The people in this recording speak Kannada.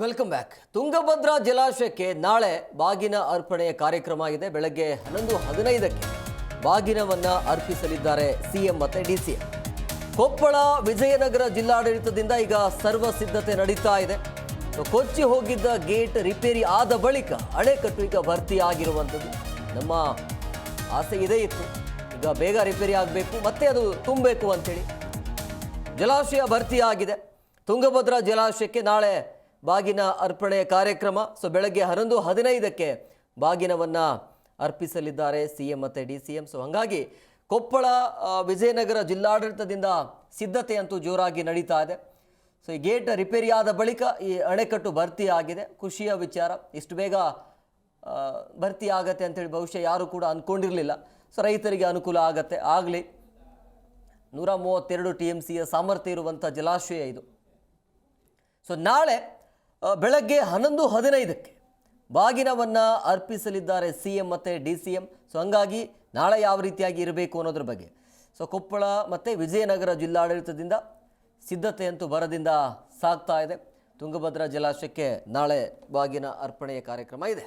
Welcome back. ತುಂಗಭದ್ರಾ ಜಲಾಶಯಕ್ಕೆ ನಾಳೆ ಬಾಗಿನ ಅರ್ಪಣೆಯ ಕಾರ್ಯಕ್ರಮ ಇದೆ. ಬೆಳಗ್ಗೆ ಹನ್ನೊಂದು ಹದಿನೈದಕ್ಕೆ ಬಾಗಿನವನ್ನು ಅರ್ಪಿಸಲಿದ್ದಾರೆ ಸಿಎಂ ಮತ್ತೆ ಡಿಸಿಎಂ. ಕೊಪ್ಪಳ, ವಿಜಯನಗರ ಜಿಲ್ಲಾಡಳಿತದಿಂದ ಈಗ ಸರ್ವ ಸಿದ್ಧತೆ ನಡೀತಾ ಇದೆ. ಕೊಚ್ಚಿ ಹೋಗಿದ್ದ ಗೇಟ್ ರಿಪೇರಿ ಆದ ಬಳಿಕ ಅಣೆಕಟ್ಟು ಈಗ ಭರ್ತಿ ಆಗಿರುವಂಥದ್ದು. ನಮ್ಮ ಆಸೆ ಇದೇ ಇತ್ತು. ಈಗ ಬೇಗ ರಿಪೇರಿ ಆಗಬೇಕು, ಮತ್ತೆ ಅದು ತುಂಬಬೇಕು ಅಂತೇಳಿ. ಜಲಾಶಯ ಭರ್ತಿಯಾಗಿದೆ. ತುಂಗಭದ್ರಾ ಜಲಾಶಯಕ್ಕೆ ನಾಳೆ ಬಾಗಿನ ಅರ್ಪಣೆಯ ಕಾರ್ಯಕ್ರಮ. ಸೊ ಬೆಳಗ್ಗೆ ಹನ್ನೊಂದು ಹದಿನೈದಕ್ಕೆ ಬಾಗಿನವನ್ನು ಅರ್ಪಿಸಲಿದ್ದಾರೆ ಸಿ ಎಂ ಮತ್ತು ಡಿ ಸಿ ಎಂ. ಸೊ ಹಾಗಾಗಿ ಕೊಪ್ಪಳ ವಿಜಯನಗರ ಜಿಲ್ಲಾಡಳಿತದಿಂದ ಸಿದ್ಧತೆ ಅಂತೂ ಜೋರಾಗಿ ನಡೀತಾ ಇದೆ. ಸೊ ಈ ಗೇಟ್ ರಿಪೇರಿ ಆದ ಬಳಿಕ ಈ ಅಣೆಕಟ್ಟು ಭರ್ತಿ ಆಗಿದೆ. ಖುಷಿಯ ವಿಚಾರ. ಇಷ್ಟು ಬೇಗ ಭರ್ತಿ ಆಗತ್ತೆ ಅಂತೇಳಿ ಬಹುಶಃ ಯಾರು ಕೂಡ ಅಂದ್ಕೊಂಡಿರಲಿಲ್ಲ ಸೊ ರೈತರಿಗೆ ಅನುಕೂಲ ಆಗತ್ತೆ. ಆಗಲಿ, ನೂರ ಮೂವತ್ತೆರಡು ಟಿ ಎಂ ಸಿಯ ಸಾಮರ್ಥ್ಯ ಇರುವಂಥ ಜಲಾಶಯ ಇದು. ಸೊ ನಾಳೆ ಬೆಳಗ್ಗೆ ಹನ್ನೊಂದು ಹದಿನೈದಕ್ಕೆ ಬಾಗಿನವನ್ನು ಅರ್ಪಿಸಲಿದ್ದಾರೆ ಸಿ ಎಂ ಮತ್ತು ಡಿ ಸಿ ಎಂ ಸೊ ಹಂಗಾಗಿ ನಾಳೆ ಯಾವ ರೀತಿಯಾಗಿ ಇರಬೇಕು ಅನ್ನೋದ್ರ ಬಗ್ಗೆ. ಸೊ ಕೊಪ್ಪಳ ಮತ್ತು ವಿಜಯನಗರ ಜಿಲ್ಲಾಡಳಿತದಿಂದ ಸಿದ್ಧತೆ ಅಂತೂ ಬರದಿಂದ ಸಾಗ್ತಾ ಇದೆ. ತುಂಗಭದ್ರಾ ಜಲಾಶಯಕ್ಕೆ ನಾಳೆ ಬಾಗಿನ ಅರ್ಪಣೆಯ ಕಾರ್ಯಕ್ರಮ ಇದೆ.